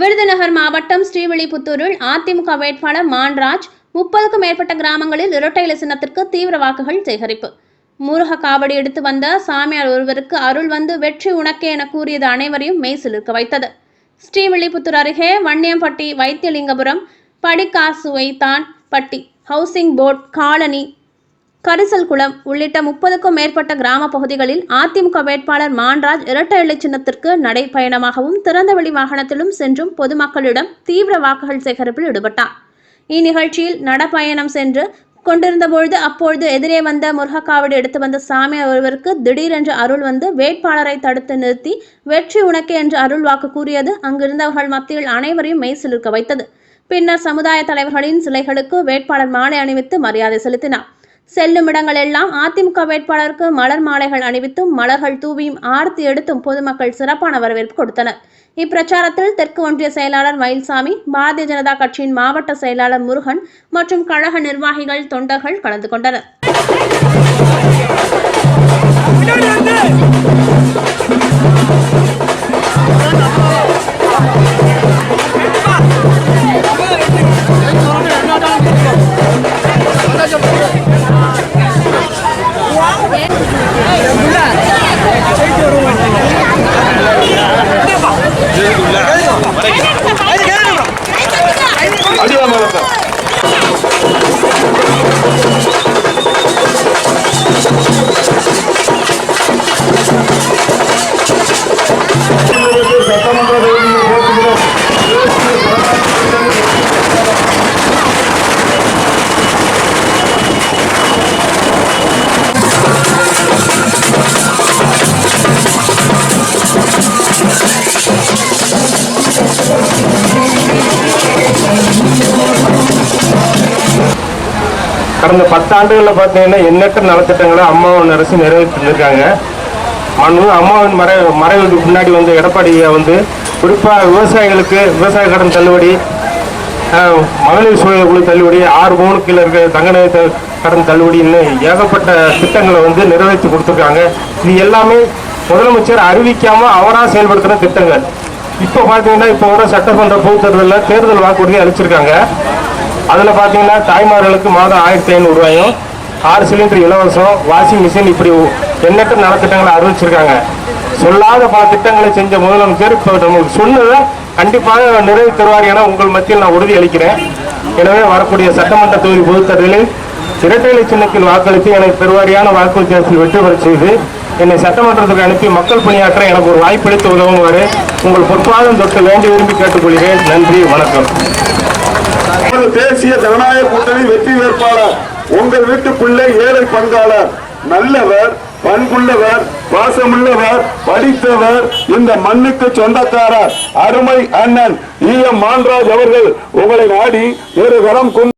விருதுநகர் மாவட்டம் ஸ்ரீவில்லிபுத்தூரில் அதிமுக வேட்பாளர் மான்ராஜ் முப்பதுக்கும் மேற்பட்ட கிராமங்களில் இரட்டை இலை சின்னத்திற்கு தீவிர வாக்குகள் சேகரிப்பு. முருக காவடி எடுத்து வந்த சாமியார் ஒருவருக்கு அருள் வந்து வெற்றி உனக்கே என கூறியது அனைவரையும் மெய்சிலிருக்க வைத்தது. ஸ்ரீவில்லிபுத்தூர் அருகே வன்னியம்பட்டி வைத்தியலிங்கபுரம் படிக்காசுவைத்தான் பட்டி ஹவுசிங் போர்ட் காலனி கரிசல்குளம் உள்ளிட்ட முப்பதுக்கும் மேற்பட்ட கிராம பகுதிகளில் அதிமுக வேட்பாளர் மான்ராஜ் இரட்டை இலை சின்னத்திற்கு நடைப்பயணமாகவும் திறந்தவெளி வாகனத்திலும் சென்றும் பொதுமக்களிடம் தீவிர வாக்குகள் சேகரிப்பில் ஈடுபட்டார். இந்நிகழ்ச்சியில் நடப்பயணம் சென்று கொண்டிருந்தபொழுது அப்பொழுது எதிரே வந்த முருகக்காவடி எடுத்து வந்த சாமி ஒருவருக்கு திடீரென்று அருள் வந்து வேட்பாளரை தடுத்து நிறுத்தி வெற்றி உனக்கு என்று அருள் வாக்கு கூறியது அங்கிருந்தவர்கள் மத்தியில் அனைவரையும் மெய் சிலிர்க்க வைத்தது. பின்னர் சமுதாய தலைவர்களின் சிலைகளுக்கு வேட்பாளர் மாலை அணிவித்து மரியாதை செலுத்தினார். செல்லும் இடங்களெல்லாம் அதிமுக வேட்பாளருக்கு மலர் மாலைகள் அணிவித்தும் மலர்கள் தூவியும் ஆர்த்தி எடுத்தும் பொதுமக்கள் சிறப்பான வரவேற்பு கொடுத்தனர். இப்பிரச்சாரத்தில் தெற்கு ஒன்றிய செயலாளர் மயில்சாமி பாரதிய ஜனதா கட்சியின் மாவட்ட செயலாளர் முருகன் மற்றும் கழக நிர்வாகிகள் தொண்டர்கள் கலந்து கொண்டனர். கடந்த பத்தாண்டுகளில் பார்த்தீங்கன்னா எண்ணற்ற நலத்திட்டங்களை அம்மாவின் அரசு நிறைவேற்றிருக்காங்க வந்திருக்காங்க அம்மாவின் மறை மறைவுக்கு பின்னாடி வந்து எடப்பாடியை வந்து குறிப்பாக விவசாயிகளுக்கு விவசாய கடன் தள்ளுபடி மகளிர் சுய குழு தள்ளுபடி ஆறு மூணு கீழே இருக்க தங்க நகை கடன் தள்ளுபடின்னு ஏகப்பட்ட திட்டங்களை வந்து நிறைவேற்றி கொடுத்துருக்காங்க. இது எல்லாமே முதலமைச்சர் அறிவிக்காமல் அவராக செயல்படுத்தின திட்டங்கள். இப்போ பார்த்தீங்கன்னா இப்போ வர சட்டமன்ற பொதுத் தேர்தலில் தேர்தல் வாக்குறுதி அளிச்சிருக்காங்க. அதில் பார்த்தீங்கன்னா தாய்மார்களுக்கு மாதம் ஆயிரத்தி ஐநூறு ரூபாயும் ஆறு சிலிண்டர் இலவசம் வாஷிங் மிஷின் இப்படி எண்ணற்ற நலத்திட்டங்களை அறிவிச்சிருக்காங்க. சொல்லாத பல திட்டங்களை செஞ்ச முதலமைச்சர் இப்போ நமக்கு சொன்னதை கண்டிப்பாக நிறைவு தருவார் என உங்கள் மத்தியில் நான் உறுதி அளிக்கிறேன். எனவே வரக்கூடிய சட்டமன்ற தொகுதி பொதுத் இரட்டை சின்னத்தில் வாக்களித்து எனக்கு பெருவாரியான வாக்கு வித்தியாசத்தில் வெற்றி பெற செய்து என்னை சட்டமன்றத்துக்கு அனுப்பி மக்கள் பணியாற்ற எனக்கு ஒரு வாய்ப்பளித்து உதவுமாறு உங்கள் பொற்பாதம் தொட்டு வேண்டி விரும்பி கேட்டுக்கொள்கிறேன். நன்றி வணக்கம். நமது தேசிய ஜனநாயக கூட்டணி வெற்றி வேட்பாளர் உங்கள் வீட்டு பிள்ளை ஏழை பங்காளர் நல்லவர் பண்புள்ளவர் பாசமுள்ளவர் படித்தவர் இந்த மண்ணுக்கு சொந்தக்காரர் அருமை அண்ணன் ஈ எம் மான்ராஜ் அவர்கள் உங்களை நாடி ஒரு கரம் கொண்டு